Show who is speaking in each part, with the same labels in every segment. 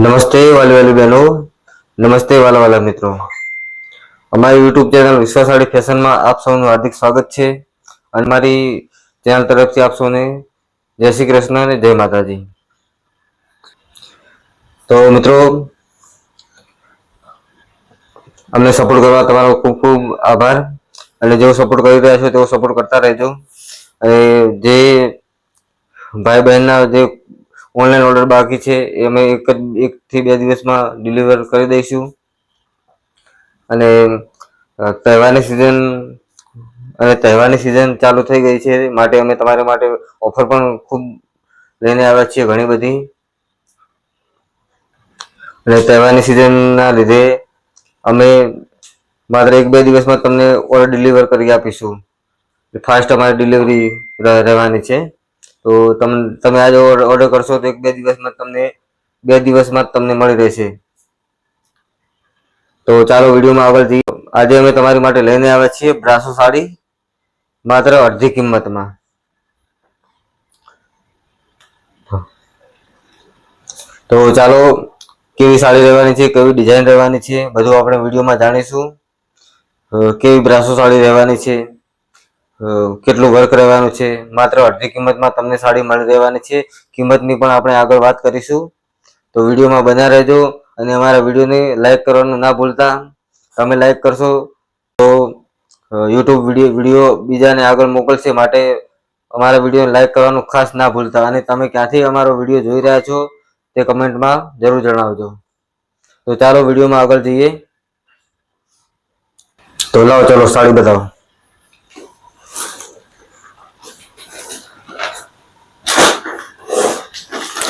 Speaker 1: નમસ્તે વાલી વાલી બહેનો. નમસ્તે વાલા વાલા મિત્રો. અમારી યુટ્યુબ ચેનલ વિશ્વાસાળી ફેશનમાં આપ સૌનું હાર્દિક સ્વાગત છે. અને મારી ચેનલ તરફથી આપ સૌને જય શ્રી કૃષ્ણ અને જય માતાજી. તો મિત્રો, અમને સપોર્ટ કરવા તમારો ખૂબ ખૂબ આભાર. અને જેઓ સપોર્ટ કરી રહ્યા છો તેઓ સપોર્ટ કરતા રહેજો. અને જે ભાઈ બહેનના જે ઓનલાઈન ઓર્ડર બાકી છે, એ અમે એક જ, એકથી બે દિવસમાં ડિલિવર કરી દઈશું. અને તહેવારની સિઝન, અને તહેવારની સિઝન ચાલુ થઈ ગઈ છે, માટે અમે તમારા માટે ઓફર પણ ખૂબ લઈને આવ્યા છીએ ઘણી બધી. અને તહેવારની સિઝનના લીધે અમે માત્ર એક બે દિવસમાં તમને ઓર્ડર ડિલિવર કરી આપીશું. ફાસ્ટ અમારી ડિલિવરી રહેવાની છે. તો તમે તમે આજે ઓર્ડર કરશો તો એક બે દિવસમાં તમને, બે દિવસમાં તમને મળી રહેશે. તો ચાલો વિડીયોમાં આગળ જઈએ. આજે અમે તમારી માટે લઈને આવ્યા છીએ બ્રાસો સાડી, માત્ર અડધી કિંમતમાં. તો ચાલો, કેવી સાડી રહેવાની છે, કેવી ડિઝાઇન રહેવાની છે, બધું આપણે વિડીયોમાં જાણીશું. કેવી બ્રાસો સાડી રહેવાની છે? કેટલું વર્ક રહેવાનું છે? માત્ર અડધી કિંમતમાં તમને સાડી મળી રહેવાની છે. કિંમતની પણ આપણે આગળ વાત કરીશું. તો વિડીયોમાં બના રહેજો અને અમારા વિડીયોને લાઈક કરવાનું ના ભૂલતા. તમે લાઈક કરશો તો યુટ્યુબ વીડિયો વીડિયો બીજાને આગળ મોકલશે માટે અમારા વિડીયોને લાઈક કરવાનું ખાસ ના ભૂલતા. અને તમે ક્યાંથી અમારો વીડિયો જોઈ રહ્યા છો તે કમેન્ટમાં જરૂર જણાવજો. તો ચાલો વિડીયોમાં આગળ જઈએ. તો લાવો, ચાલો સાડી બતાવો.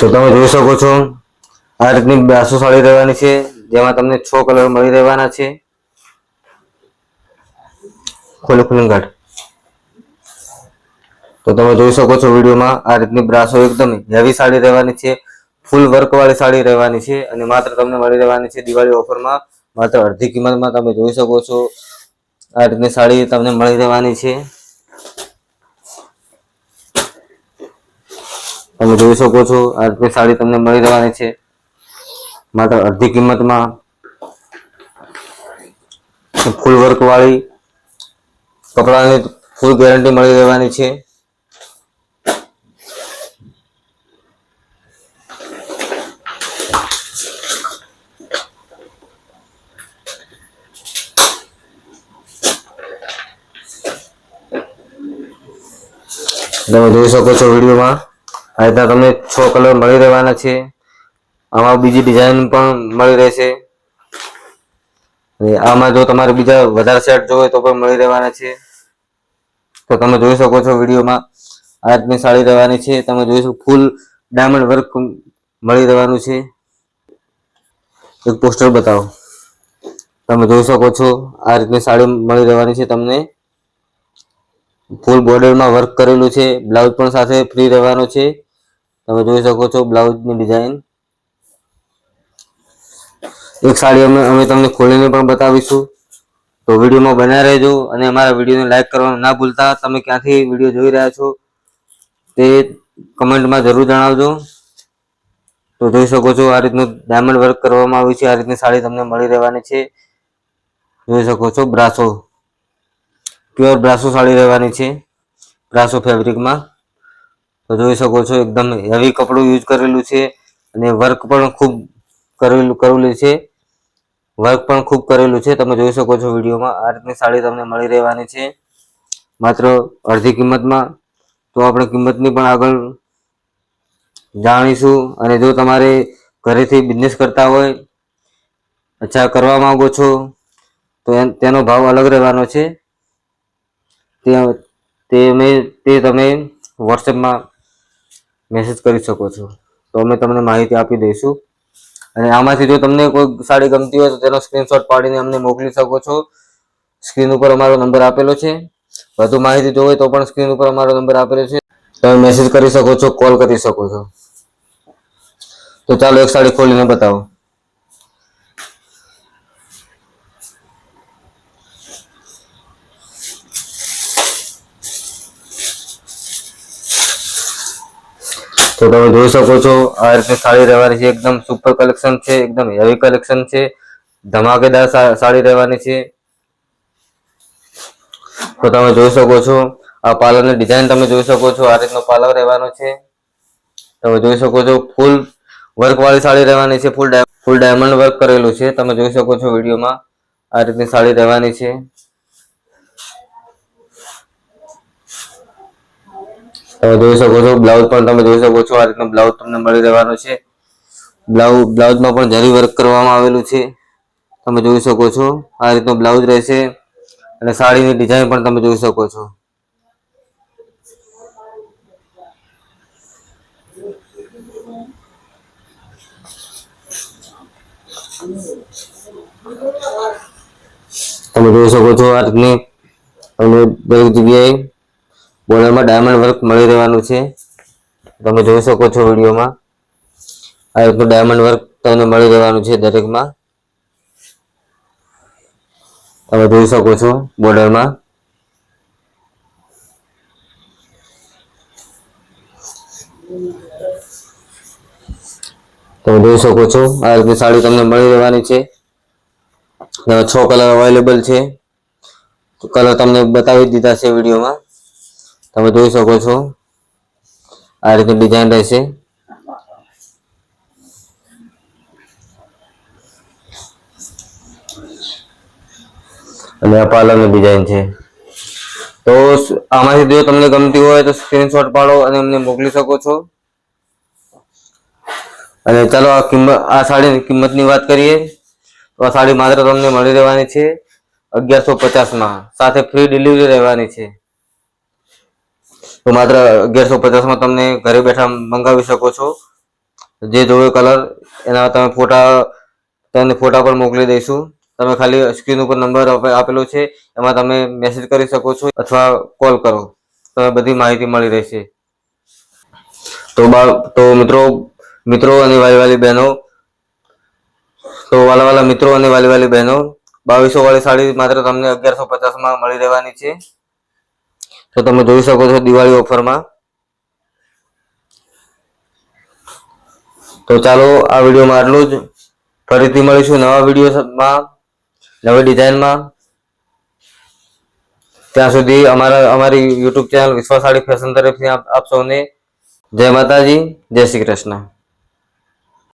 Speaker 1: તો તમે જોઈ શકો છો, આ રીતની બ્રાસો સાડી રહેવાની છે, જેમાં તમને છ કલર મળી રહેવાના છે. ખોલી ખોલી કાઢ તો તમે જોઈ શકો છો વિડીયોમાં આ રીતની બ્રાસો એકદમ હેવી સાડી રહેવાની છે ફૂલ વર્ક વાળી સાડી રહેવાની છે, અને માત્ર તમને મળી રહેવાની છે દિવાળી ઓફરમાં, માત્ર અડધી કિંમતમાં તમે જોઈ શકો છો, આ રીતની સાડી તમને મળી રહેવાની છે. તમે જોઈ શકો છો આ સાડી તમને મળી રહેવાની છે. માત્ર અડધી કિંમતમાં ફૂલ વર્ક વાળી કપડાની ફૂલ ગેરંટી મળી રહેવાની છે. તમે જોઈ શકો છો વિડીયોમાં. આ તમને છ કલર મળી રહેવાના છે. આમાં બીજી ડિઝાઇન પણ મળી રહેશે. આમાં જો તમારે બીજા વધારે સેટ જોઈએ તો પણ મળી રહેવાના છે. તો તમે જોઈ શકો છો વિડીયોમાં આ રીતની સાડી રહેવાની છે. તમે જોઈ શકો ફૂલ ડાયમંડ વર્ક મળી રહેવાનું છે. એક પોસ્ટર બતાવો. તમે જોઈ શકો છો આ રીતની સાડી મળી રહેવાની છે તમને. ફૂલ બોર્ડરમાં વર્ક કરેલું છે. બ્લાઉઝ પણ સાથે ફ્રી રહેવાનો છે. તમે જોઈ શકો છો બ્લાઉઝની ડિઝાઇન. એક સાડી અમે અમે તમને ખોલીને પણ બતાવીશું. તો વિડીયોમાં બન્યા રહેજો અને અમારા વિડીયોને લાઈક કરવાનું ના ભૂલતા. તમે ક્યાંથી વીડિયો જોઈ રહ્યા છો તે કમેન્ટમાં જરૂર જણાવજો. તો જોઈ શકો છો આ રીતનું ડાયમંડ વર્ક કરવામાં આવ્યું છે. આ રીતની સાડી તમને મળી રહેવાની છે. જોઈ શકો છો બ્રાસો. પ્યોર બ્રાસો સાડી રહેવાની છે. બ્રાસો ફેબ્રિકમાં તો જોઈ શકો છો, એકદમ હેવી કપડું યુઝ કરેલું છે અને વર્ક પણ ખૂબ કરેલું કરેલું છે. વર્ક પણ ખૂબ કરેલું છે. તમે જોઈ શકો છો વિડીયોમાં, આ રીતની સાડી તમને મળી રહેવાની છે. માત્ર અડધી કિંમતમાં. તો આપણે કિંમતની પણ આગળ જાણીશું. અને જો તમારે ઘરેથી બિઝનેસ કરતા હોય, અચ્છા, કરવા માંગો છો, તો તેનો ભાવ અલગ રહેવાનો છે. તે તે અમે તે તમે વોટ્સએપમાં મેસેજ કરી શકો છો. તો અમે તમને માહિતી આપી દઈશું. અને આમાંથી જો તમને કોઈ સાડી ગમતી હોય તો તેનો સ્ક્રીનશોટ પાડીને અમને મોકલી શકો છો. સ્ક્રીન ઉપર અમારો નંબર આપેલો છે. વધુ માહિતી જોવે તો પણ સ્ક્રીન ઉપર અમારો નંબર આપેલો છે. તમે મેસેજ કરી શકો છો કોલ કરી શકો છો. તો ચાલો એક સાડી ખોલીને બતાવો. તો તમે જોઈ શકો છો, આ રીતની સાડી રહેવાની છે, એકદમ સુપર કલેક્શન છે, એકદમ હેવી કલેક્શન છે, ધમાકેદાર સાડી રહેવાની છે. તો તમે જોઈ શકો છો, આ પાર્લરની ડિઝાઇન તમે જોઈ શકો છો, આ રીતનો પાર્લર રહેવાનો છે. તમે જોઈ શકો છો ફૂલ વર્ક વાળી સાડી રહેવાની છે ફૂલ ફૂલ ડાયમંડ વર્ક કરેલું છે. તમે જોઈ શકો છો વિડીયોમાં આ રીતની સાડી રહેવાની છે. તમે જોઈ શકો છો બ્લાઉઝ પણ તમે જોઈ શકો છો, આ રીતનો બ્લાઉઝ તમને મળી રહેવાનો છે. બ્લાઉઝ બ્લાઉઝમાં પણ જરી વર્ક કરવામાં આવેલું છે. તમે જોઈ શકો છો, આ રીતનો બ્લાઉઝ રહેશે. અને સાડીની ડિઝાઇન પણ તમે જોઈ શકો છો. તમે જોઈ શકો છો આ રીતની તમને દરેક જગ્યાએ બોર્ડરમાં ડાયમંડ વર્ક મળી રહેવાનું છે. તમે જોઈ શકો છો વિડીયોમાં. આ રીતનું ડાયમંડ વર્ક તમને મળી રહેવાનું છે દરેકમાં. તમે જોઈ શકો છો બોર્ડરમાં. તમે જોઈ શકો છો આ રીતની સાડી તમને મળી રહેવાની છે. છ કલર અવેલેબલ છે. કલર તમને બતાવી દીધા છે વિડીયોમાં. તમે જોઈ શકો છો. આ રીતે ડિઝાઇન રહેશે. અને આ પાર્લરની ડિઝાઇન છે. તો આમાંથી જો તમને ગમતી હોય તો સ્ક્રીનશોટ પાડો અને અમને મોકલી શકો છો. અને ચાલો આ કિંમત, આ સાડીની કિંમતની વાત કરીએ. તો આ સાડી માત્ર તમને મળી રહેવાની છે અગિયારસો પચાસમાં. સાથે ફ્રી ડિલિવરી રહેવાની છે. તો માત્ર અગિયારસો પચાસમાં તમને ઘરે બેઠા મંગાવી શકો છો. જે જોયો કલર એના તમે ફોટા, તમને ફોટા પર મોકલી દઈશું. તમે ખાલી સ્ક્રીન ઉપર નંબર આપેલો છે, એમાં તમે મેસેજ કરી શકો છો અથવા કોલ કરો. તમે બધી માહિતી મળી રહેશે. તો બા તો મિત્રો મિત્રો અને વાલી વાલી બહેનો, તો વાલા વાલા મિત્રો અને વાલી વાલી બહેનો, બાવીસો વાળી સાડી માત્ર તમને અગિયારસો પચાસમાં મળી રહેવાની છે. તો તમે જોઈ શકો છો દિવાળી ઓફરમાં. તો ચાલો આ વિડીયોમાં આટલું જ. ફરીથી મળીશું નવા વિડીયોમાં, નવી ડિઝાઇનમાં. ત્યાં સુધી અમારા, અમારી યુટ્યુબ ચેનલ વિશ્વાસાળી ફેશન તરફથી આપ સૌને જય માતાજી, જય શ્રી કૃષ્ણ.